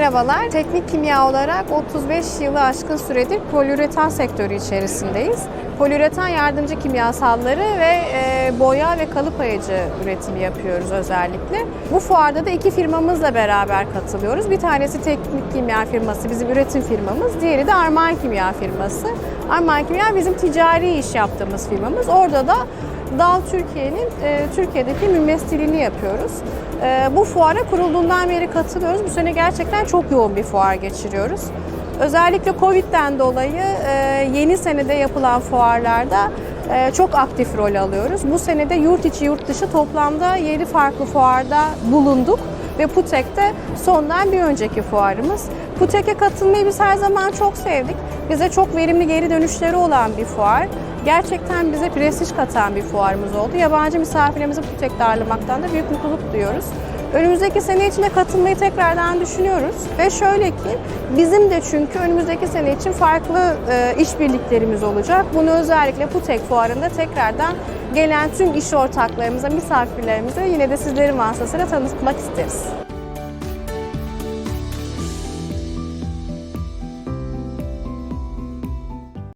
Merhabalar. Teknik kimya olarak 35 yılı aşkın süredir poliüretan sektörü içerisindeyiz. Poliüretan yardımcı kimyasalları ve e, boya ve kalıp ayıcı üretimi yapıyoruz özellikle. Bu fuarda da iki firmamızla beraber katılıyoruz. Bir tanesi teknik kimya firması, bizim üretim firmamız. Diğeri de Armağan Kimya firması. Armağan Kimya bizim ticari iş yaptığımız firmamız. Orada da Dal Türkiye'nin e, Türkiye'deki mümessilini yapıyoruz. E, bu fuara kurulduğundan beri katılıyoruz. Bu sene gerçekten çok yoğun bir fuar geçiriyoruz. Özellikle Covid'den dolayı e, yeni senede yapılan fuarlarda e, çok aktif rol alıyoruz. Bu senede yurt içi yurt dışı toplamda 7 farklı fuarda bulunduk ve Putek'te sondan bir önceki fuarımız. Putek'e katılmayı biz her zaman çok sevdik. Bize çok verimli geri dönüşleri olan bir fuar. Gerçekten bize prestij katan bir fuarımız oldu. Yabancı misafirlerimizi Putek'te ağırlamaktan da büyük mutluluk duyuyoruz. Önümüzdeki sene içinde katılmayı tekrardan düşünüyoruz. Ve şöyle ki bizim de çünkü önümüzdeki sene için farklı e, işbirliklerimiz olacak. Bunu özellikle Putek fuarında tekrardan gelen tüm iş ortaklarımıza, misafirlerimize yine de sizlerin vasıtasıyla tanıtmak isteriz.